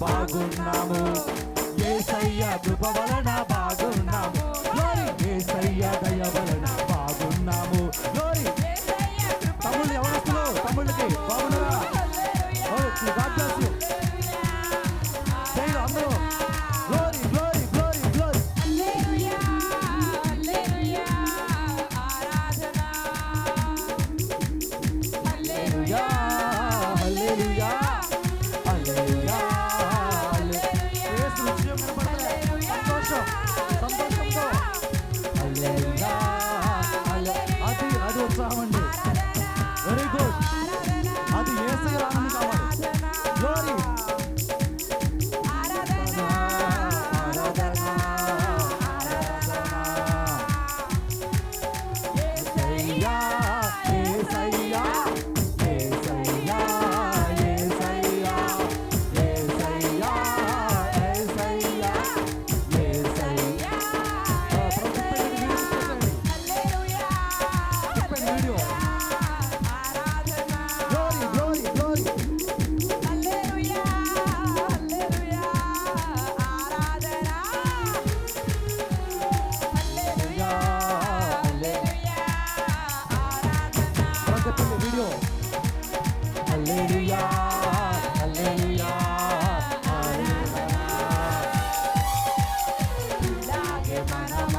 బాగున్నాము. ఏ సయ్యా కృప వలన బాగున్నాము. ఏసయ్య దయ వలన బాగున్నాము Very good. my, my, my.